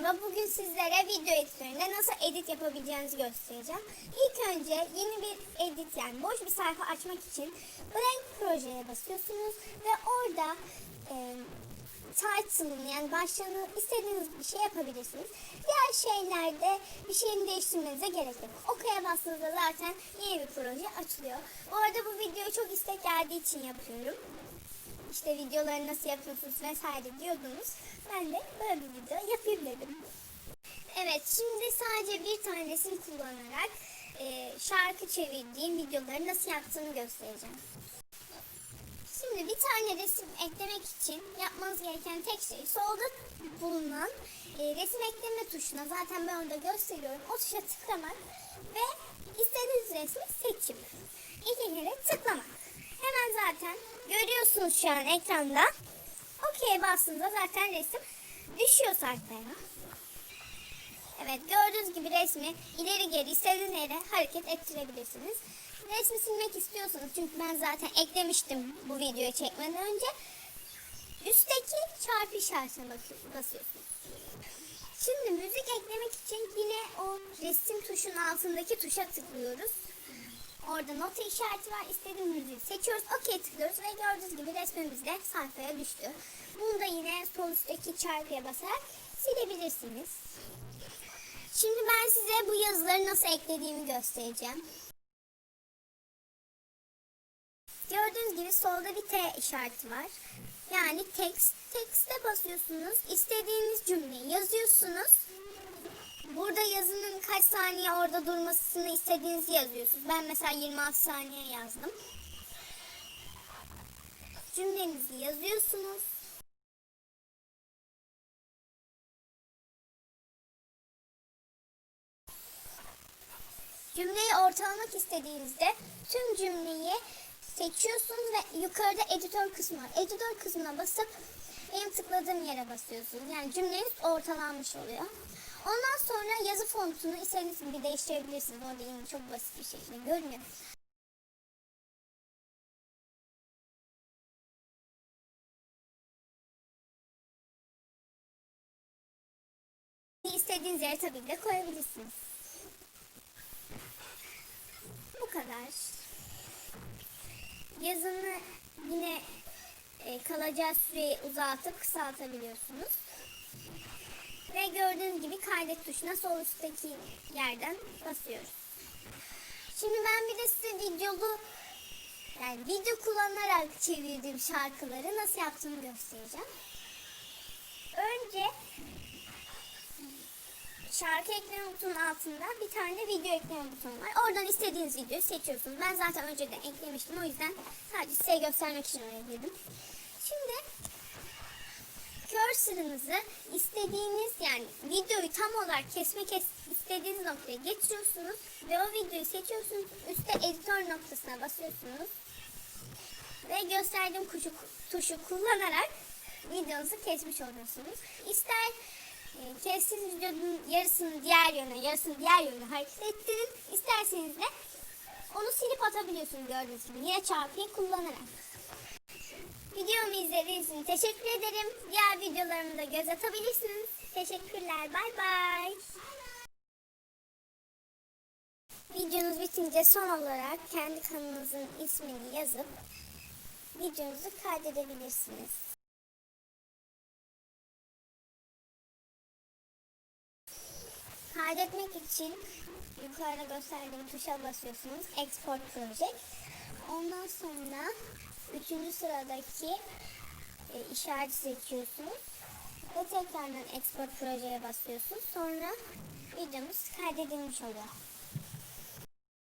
merhaba. Bugün sizlere video editöründe nasıl edit yapabileceğinizi göstereceğim. İlk önce yeni bir edit yani boş bir sayfa açmak için blank projeye basıyorsunuz ve orada e, title'ını yani başlığını istediğiniz bir şey yapabilirsiniz. Diğer şeylerde bir şeyini değiştirmenize gerek yok. Ok'ya bastığınızda zaten yeni bir proje açılıyor. Bu arada bu videoyu çok istek geldiği için yapıyorum işte videoları nasıl yapıyorsunuz vesaire diyordunuz. Ben de böyle bir video yapayım dedim. Evet şimdi sadece bir tane resim kullanarak e, şarkı çevirdiğim videoları nasıl yaptığını göstereceğim. Şimdi bir tane resim eklemek için yapmanız gereken tek şey solda bulunan e, resim ekleme tuşuna zaten ben orada gösteriyorum. O tuşa tıklamak ve istediğiniz resmi seçip iki kere tıklamak. Hemen zaten görüyorsunuz şu an ekranda. Okey bastığınızda zaten resim düşüyor sayfaya. Evet gördüğünüz gibi resmi ileri geri istediğiniz yere hareket ettirebilirsiniz. Resmi silmek istiyorsanız çünkü ben zaten eklemiştim bu videoyu çekmeden önce. Üstteki çarpı işaretine basıyorsunuz. Şimdi müzik eklemek için yine o resim tuşunun altındaki tuşa tıklıyoruz. Orada nota işareti var. İstediğimiz müziği seçiyoruz. OK tıklıyoruz ve gördüğünüz gibi resmimiz de sayfaya düştü. Bunu da yine sol üstteki çarpıya basarak silebilirsiniz. Şimdi ben size bu yazıları nasıl eklediğimi göstereceğim. Gördüğünüz gibi solda bir T işareti var. Yani text. Text'e basıyorsunuz. İstediğiniz cümleyi yazıyorsunuz. Burada yazının kaç saniye orada durmasını istediğinizi yazıyorsunuz. Ben mesela 26 saniye yazdım. Cümlenizi yazıyorsunuz. Cümleyi ortalamak istediğinizde tüm cümleyi seçiyorsunuz ve yukarıda editör kısmı var. Editör kısmına basıp benim tıkladığım yere basıyorsunuz. Yani cümleniz ortalanmış oluyor. Ondan sonra yazı fontunu istediğiniz gibi değiştirebilirsiniz. Orada yine çok basit bir şekilde görünüyor. İstediğiniz yere tabii de koyabilirsiniz. Bu kadar. Yazını yine e, kalacağı süreyi uzatıp kısaltabiliyorsunuz. Ve gördüğünüz gibi kaydet tuşuna sol üstteki yerden basıyoruz. Şimdi ben bir de size videolu yani video kullanarak çevirdiğim şarkıları nasıl yaptığımı göstereceğim. Önce şarkı ekleme butonun altında bir tane video ekleme butonu var. Oradan istediğiniz videoyu seçiyorsunuz. Ben zaten önceden eklemiştim. O yüzden sadece size göstermek için oraya girdim. Şimdi cursor'ınızı istediğiniz yani videoyu tam olarak kesmek istediğiniz noktaya getiriyorsunuz ve o videoyu seçiyorsunuz. Üstte editör noktasına basıyorsunuz. Ve gösterdiğim tuşu, tuşu kullanarak videonuzu kesmiş oluyorsunuz. İster e, kestiğiniz videonun yarısını diğer yöne, yarısını diğer yöne hareket ettirin. İsterseniz de onu silip atabiliyorsunuz gördüğünüz gibi. Yine çarpıyı kullanarak. İzlediğiniz için teşekkür ederim. Diğer videolarımı da göz atabilirsiniz. Teşekkürler. Bay bay. Videonuz bitince son olarak kendi kanalınızın ismini yazıp videonuzu kaydedebilirsiniz. Kaydetmek için yukarıda gösterdiğim tuşa basıyorsunuz. Export Project. Ondan sonra üçüncü sıradaki e, işareti seçiyorsunuz. Ve tekrardan export projeye basıyorsunuz. Sonra videomuz kaydedilmiş oluyor.